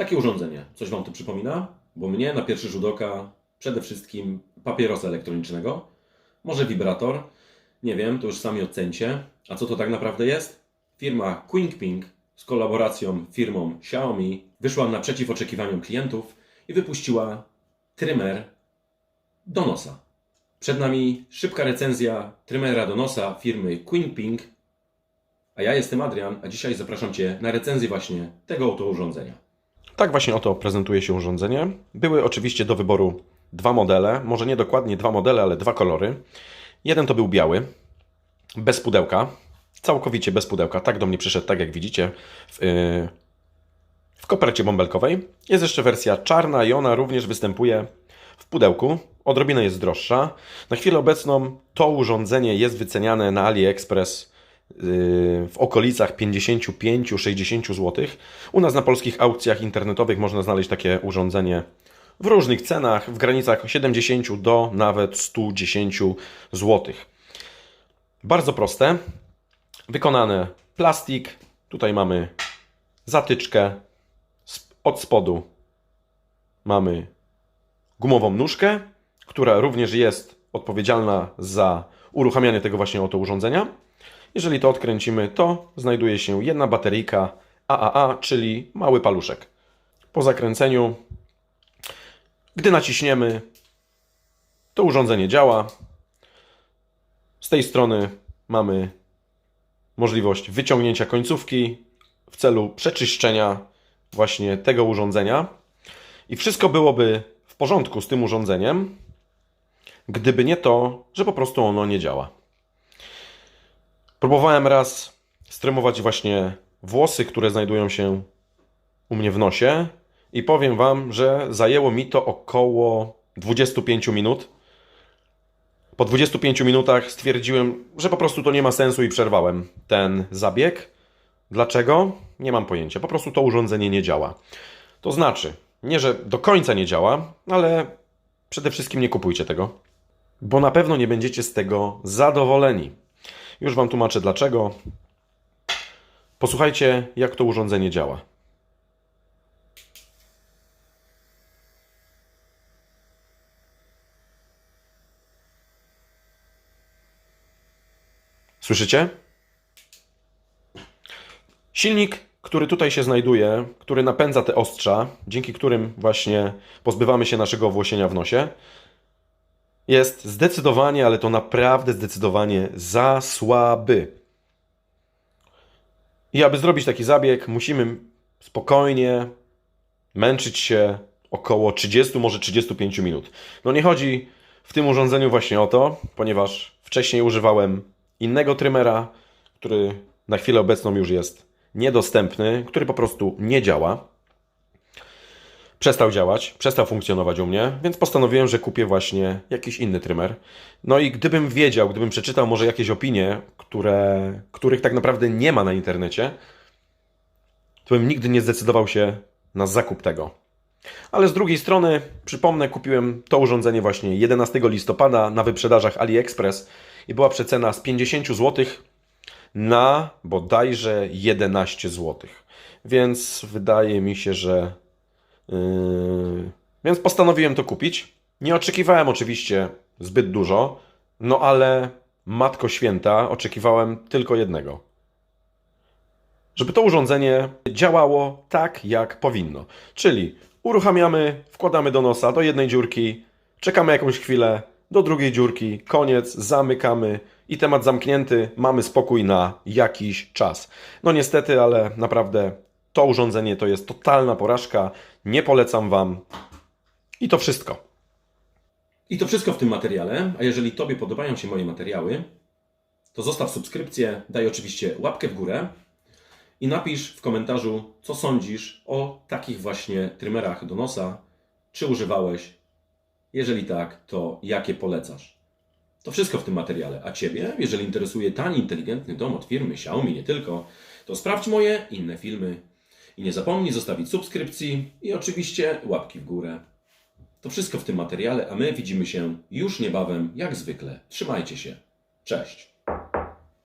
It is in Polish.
Takie urządzenie. Coś Wam to przypomina? Bo mnie na pierwszy rzut oka przede wszystkim papierosa elektronicznego, może wibrator, nie wiem, to już sami ocencie. A co to tak naprawdę jest? Firma QuickPing z kolaboracją firmą Xiaomi wyszła naprzeciw oczekiwaniom klientów i wypuściła trymer do nosa. Przed nami szybka recenzja trymera do nosa firmy QuickPing, a ja jestem Adrian, a dzisiaj zapraszam Cię na recenzję właśnie tego oto urządzenia. Tak właśnie oto prezentuje się urządzenie. Były oczywiście do wyboru dwa modele, może nie dokładnie dwa modele, ale dwa kolory. Jeden to był biały, bez pudełka, całkowicie bez pudełka. Tak do mnie przyszedł, tak jak widzicie, w, yy, w kopercie bąbelkowej. Jest jeszcze wersja czarna i ona również występuje w pudełku. Odrobinę jest droższa. Na chwilę obecną to urządzenie jest wyceniane na AliExpress w okolicach 55-60 zł. U nas na polskich aukcjach internetowych można znaleźć takie urządzenie w różnych cenach, w granicach 70 do nawet 110 zł. Bardzo proste. Wykonane plastik. Tutaj mamy zatyczkę. Od spodu mamy gumową nóżkę, która również jest odpowiedzialna za uruchamianie tego właśnie oto urządzenia. Jeżeli to odkręcimy, to znajduje się jedna bateryjka AAA, czyli mały paluszek. Po zakręceniu, gdy naciśniemy, to urządzenie działa. Z tej strony mamy możliwość wyciągnięcia końcówki w celu przeczyszczenia właśnie tego urządzenia. I wszystko byłoby w porządku z tym urządzeniem, gdyby nie to, że po prostu ono nie działa. Próbowałem raz streamować właśnie włosy, które znajdują się u mnie w nosie i powiem Wam, że zajęło mi to około 25 minut. Po 25 minutach stwierdziłem, że po prostu to nie ma sensu i przerwałem ten zabieg. Dlaczego? Nie mam pojęcia. Po prostu to urządzenie nie działa. To znaczy, nie że do końca nie działa, ale przede wszystkim nie kupujcie tego, bo na pewno nie będziecie z tego zadowoleni. Już Wam tłumaczę dlaczego. Posłuchajcie, jak to urządzenie działa. Słyszycie? Silnik, który tutaj się znajduje, który napędza te ostrza, dzięki którym właśnie pozbywamy się naszego owłosienia w nosie, jest zdecydowanie, ale to naprawdę zdecydowanie za słaby. I aby zrobić taki zabieg, musimy spokojnie męczyć się około 30, może 35 minut. No nie chodzi w tym urządzeniu właśnie o to, ponieważ wcześniej używałem innego trymera, który na chwilę obecną już jest niedostępny, który po prostu nie działa. Przestał działać, przestał funkcjonować u mnie, więc postanowiłem, że kupię właśnie jakiś inny trymer. No i gdybym wiedział, gdybym przeczytał może jakieś opinie, które, których tak naprawdę nie ma na internecie, to bym nigdy nie zdecydował się na zakup tego. Ale z drugiej strony, przypomnę, kupiłem to urządzenie właśnie 11 listopada na wyprzedażach AliExpress i była przecena z 50 zł na bodajże 11 zł. Więc wydaje mi się, że. Yy... Więc postanowiłem to kupić. Nie oczekiwałem oczywiście zbyt dużo, no ale Matko Święta oczekiwałem tylko jednego. Żeby to urządzenie działało tak, jak powinno. Czyli uruchamiamy, wkładamy do nosa, do jednej dziurki, czekamy jakąś chwilę, do drugiej dziurki, koniec, zamykamy i temat zamknięty, mamy spokój na jakiś czas. No niestety, ale naprawdę to urządzenie to jest totalna porażka, nie polecam Wam i to wszystko. I to wszystko w tym materiale, a jeżeli Tobie podobają się moje materiały, to zostaw subskrypcję, daj oczywiście łapkę w górę i napisz w komentarzu, co sądzisz o takich właśnie trymerach do nosa, czy używałeś, jeżeli tak, to jakie polecasz. To wszystko w tym materiale. A Ciebie, jeżeli interesuje tani, inteligentny dom od firmy Xiaomi, nie tylko, to sprawdź moje inne filmy. I nie zapomnij zostawić subskrypcji i oczywiście łapki w górę. To wszystko w tym materiale, a my widzimy się już niebawem, jak zwykle. Trzymajcie się. Cześć.